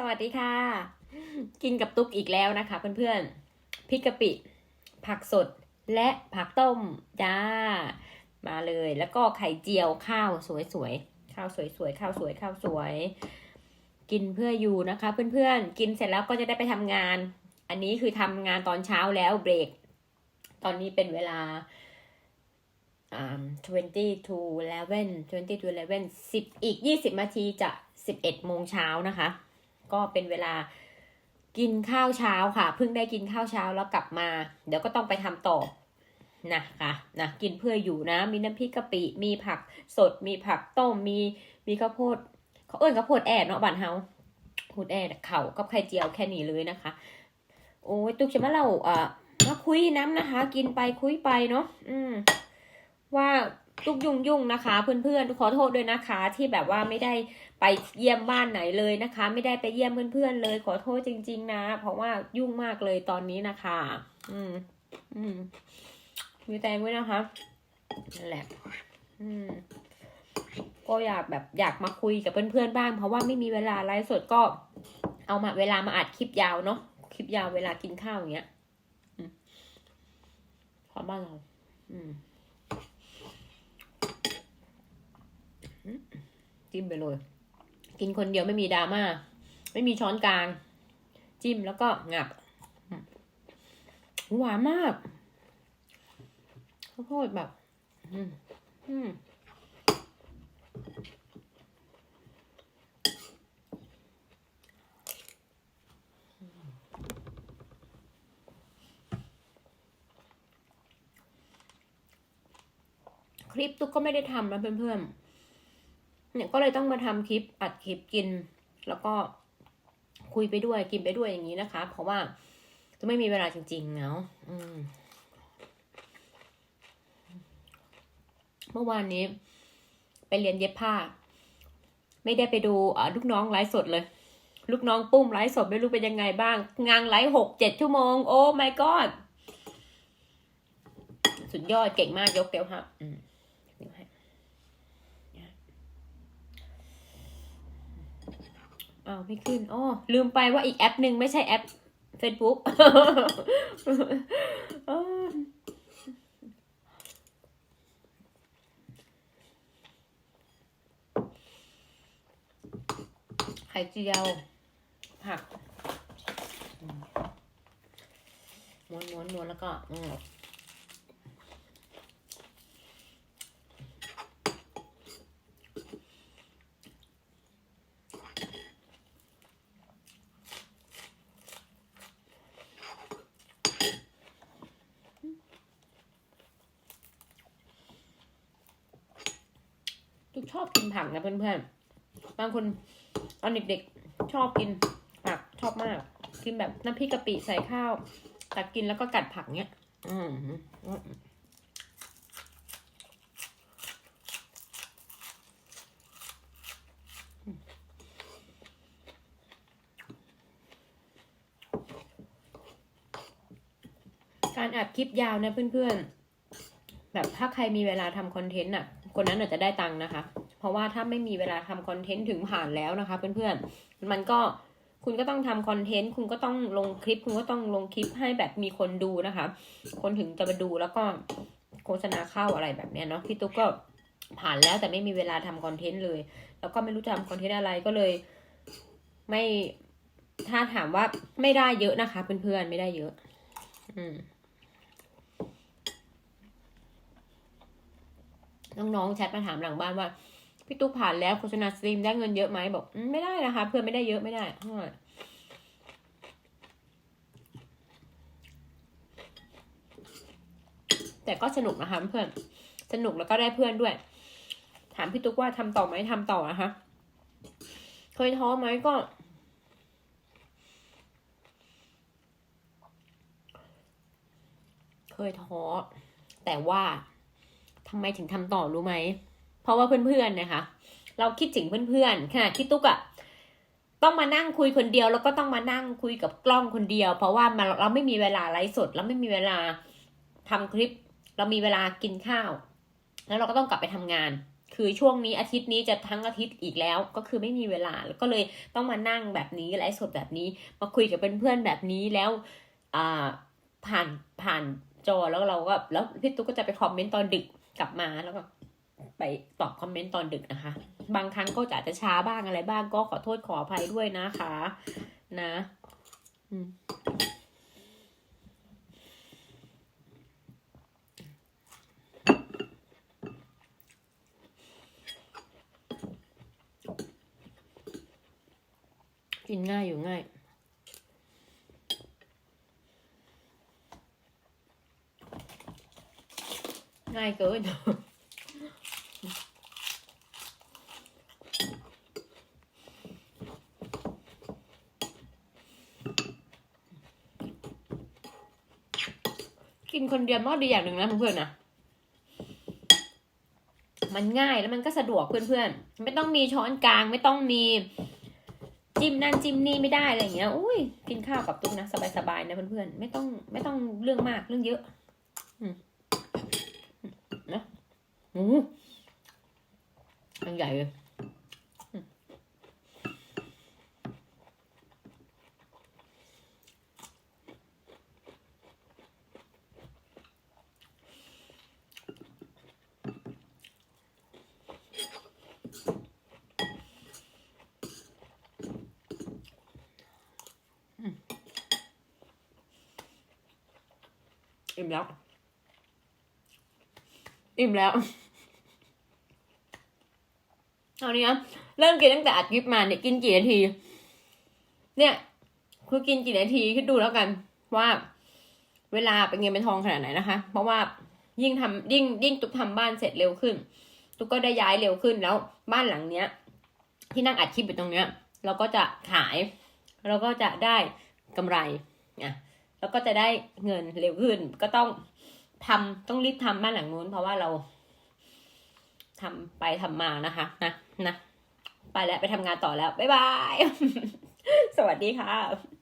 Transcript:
สวัสดีค่ะ กินกับตุ๊กอีกแล้วนะคะเพื่อนๆพริกกะปิ ผักสดและผักต้มจ้า มาเลย แล้วก็ไข่เจียวข้าวสวยๆข้าวสวยๆข้าวสวยข้าวสวย กินเพื่ออยู่นะคะ เพื่อนๆ กินเสร็จแล้วก็จะได้ไปทำงาน อันนี้คือทำงานตอนเช้าแล้วเบรก ตอนนี้เป็นเวลาอ่า20 to 11 20 to 11 10 อีก 20นาทีจะ 11โมงเช้านะคะ ก็เป็นเวลากินข้าวเช้าค่ะเพิ่งได้กินข้าวเช้าแล้วกลับมา เดี๋ยวก็ต้องไปทำต่อนะคะนะกินเพื่ออยู่นะ มีน้ำพริกกะปิ มีผักสด มีผักต้ม มีมีข้าวโพดเขาเอิ้นข้าวโพดแอดเนาะบ้านเฮาพูดแอดเข่ากับไข่เจียวแค่นี้เลยนะคะ โอ้ยตุกจะมาเล่าอะมาคุยน้ำนะคะ กินไปคุยไปเนาะอืมว่า ตุกยุ่งยุ่งนะคะ เพื่อนๆขอโทษด้วยนะคะ ที่แบบว่าไม่ได้ไปเยี่ยมบ้านไหนเลยนะคะ ไม่ได้ไปเยี่ยมเพื่อนๆเลย ขอโทษจริง ๆ นะ เพราะว่ายุ่งมากเลยตอนนี้นะคะ อืม อืม มีแตงไว้นะคะนั่นแหละ อืมก็อยากแบบอยากมาคุยกับเพื่อนๆบ้าง เพราะว่าไม่มีเวลาไลฟ์สดก็เอามาเวลามาอัดคลิปยาวเนาะคลิปยาวเวลากินข้าวอย่างเงี้ยขอบ้านเรา อืม จิ้มไปเลย กินคนเดียวไม่มีดราม่าไม่มีช้อนกลาง จิ้มแล้วก็งับ หวานมากข้าวโพดแบบ อืมอืมคลิปตุ๊กก็ไม่ได้ทำนะเพื่อนๆ เนี่ยก็เลยต้องมาทำคลิปอัดคลิปกิน แล้วก็คุยไปด้วยกินไปด้วยอย่างนี้นะคะ เพราะว่าจะไม่มีเวลาจริงๆเนาะเมื่อวานนี้ ไปเรียนเย็บผ้า ไม่ได้ไปดูลูกน้องไลฟ์สดเลย ลูกน้องปุ้มไลฟ์สดไม่รู้เป็นยังไงบ้าง งานไลฟ์หกเจ็ดชั่วโมง โอ้ my god สุดยอดเก่งมากยกเตียวค่ะอืมยกให้ อ้าวไม่ขึ้นอ๋อลืมไปว่าอีกแอปหนึ่งไม่ใช่แอป Facebook ไข่เจียว ผักมม้วนม้วนม้วนแล้วก็อืม ชอบกินผักนะเพื่อนๆ บางคนตอนเด็กๆชอบกินผักชอบมาก กินแบบน้ำพริกกะปิใส่ข้าวตักกินแล้วก็กัดผักเนี้ย อืมอืมการอัดคลิปยาวนะเพื่อนๆ แบบถ้าใครมีเวลาทำคอนเทนต์อะ คนนั้นอาจจะได้ตังค์นะคะ เพราะว่าถ้าไม่มีเวลาทำคอนเทนต์ถึงผ่านแล้วนะคะ เพื่อนๆ มันก็คุณก็ต้องทำคอนเทนต์ คุณก็ต้องลงคลิป คุณก็ต้องลงคลิปให้แบบมีคนดูนะคะ คนถึงจะมาดูแล้วก็โฆษณาเข้าอะไรแบบเนี้ยเนาะ พี่ตุ๊กก็ผ่านแล้วแต่ไม่มีเวลาทำคอนเทนต์เลย แล้วก็ไม่รู้จะทำคอนเทนต์อะไรก็เลย ไม่ถ้าถามว่าไม่ได้เยอะนะคะ เพื่อนๆไม่ได้เยอะ อืม น้องๆแชทมาถามหลังบ้านว่าพี่ตุ๊กผ่านแล้วโฆษณาสตรีมได้เงินเยอะไหมบอกไม่ได้นะคะ เพื่อนไม่ได้เยอะไม่ได้แต่ก็สนุกนะคะเพื่อนสนุกแล้วก็ได้เพื่อนด้วย ถามพี่ตุ๊กว่าทำต่อไหมทำต่อนะคะเคยท้อไหมก็ เคยท้อแต่ว่า ทำไมถึงทำต่อรู้ไหม เพราะว่าเพื่อนๆนะคะ เราคิดถึงเพื่อนๆขณะที่ตุ๊กอะต้องมานั่งคุยคนเดียว แล้วก็ต้องมานั่งคุยกับกล้องคนเดียว เพราะว่ามันเราไม่มีเวลาไลฟ์สดเราไม่มีเวลาทำคลิป เรามีเวลากินข้าว แล้วเราก็ต้องกลับไปทำงาน คือช่วงนี้อาทิตย์นี้จะทั้งอาทิตย์อีกแล้ว ก็คือไม่มีเวลาแล้วก็เลยต้องมานั่งแบบนี้ไลฟ์สดแบบนี้ มาคุยกับเพื่อนๆแบบนี้แล้วอ่าผ่านผ่านจอแล้วเราก็แล้วพี่ตุ๊กก็จะไปคอมเมนต์ตอนดึก กลับมาแล้วก็ไปตอบคอมเมนต์ตอนดึกนะคะ บางครั้งก็อาจจะช้าบ้างอะไรบ้างก็ขอโทษขออภัยด้วยนะคะ นะอืมกินง่ายอยู่ง่าย ง่ายเกินกินคนเดียวมันก็ดีอย่างหนึ่งนะเพื่อนๆนะมันง่ายแล้วมันก็สะดวกเพื่อนๆ ไม่ต้องมีช้อนกลางไม่ต้องมีจิ้มนั่นจิ้มนี่ไม่ได้อะไรอย่างเงี้ย อุ้ยกินข้าวกับตุ๊กนะ สบายๆนะเพื่อนๆ ไม่ต้องไม่ต้องเรื่องมากเรื่องเยอะ อืม อ้มันใหญ่เลยอืมอิ่มแล้ว อิ่มแล้ว เอาเนี้นะเริ่มกินตั้งแต่อัดคลิปมาเนี่ยกินกี่นาที เนี่ย คือกินกี่นาทีคิดดูแล้วกันว่าเวลาเป็นเงินเป็นทองขนาดไหนนะคะ เพราะว่ายิ่งทำยิ่งยิ่งตุกทำบ้านเสร็จเร็วขึ้น ตุกก็ได้ย้ายเร็วขึ้นแล้วบ้านหลังเนี้ย ที่นั่งอัดคลิปอยู่ตรงเนี้ย เราก็จะขายเราก็จะได้กำไรอะแล้วก็จะได้เงินเร็วขึ้น ก็ต้องทำต้องรีบทำบ้านหลังนู้น เพราะว่าเรา ทำไปทำมานะคะนะนะไปแล้วไปทำงานต่อแล้ว บ๊ายบาย สวัสดีค่ะ